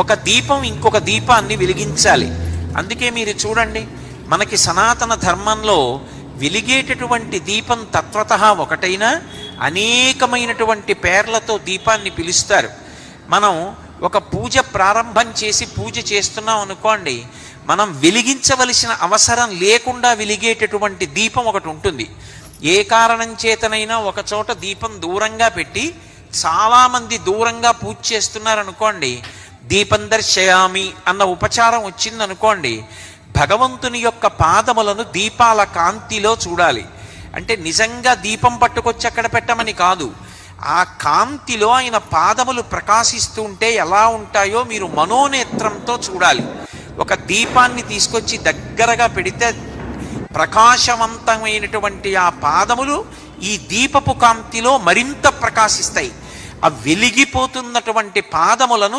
ఒక దీపం ఇంకొక దీపాన్ని వెలిగించాలి. అందుకే మీరు చూడండి మనకి సనాతన ధర్మంలో వెలిగేటటువంటి దీపం తత్వత ఒకటైనా అనేకమైనటువంటి పేర్లతో దీపాన్ని పిలుస్తారు. మనం ఒక పూజ ప్రారంభం చేసి పూజ చేస్తున్నాం అనుకోండి మనం వెలిగించవలసిన అవసరం లేకుండా వెలిగేటటువంటి దీపం ఒకటి ఉంటుంది. ఏ కారణం చేతనైనా ఒక చోట దీపం దూరంగా పెట్టి చాలామంది దూరంగా పూజ చేస్తున్నారనుకోండి దీపం దర్శయామి అన్న ఉపచారం వచ్చిందనుకోండి భగవంతుని యొక్క పాదములను దీపాల కాంతిలో చూడాలి. అంటే నిజంగా దీపం పట్టుకొచ్చి అక్కడ పెట్టమని కాదు. ఆ కాంతిలో ఆయన పాదములు ప్రకాశిస్తూ ఉంటే ఎలా ఉంటాయో మీరు మనోనేత్రంతో చూడాలి. ఒక దీపాన్ని తీసుకొచ్చి దగ్గరగా పెడితే ప్రకాశవంతమైనటువంటి ఆ పాదములు ఈ దీపపు కాంతిలో మరింత ప్రకాశిస్తాయి. ఆ వెలిగిపోతున్నటువంటి పాదములను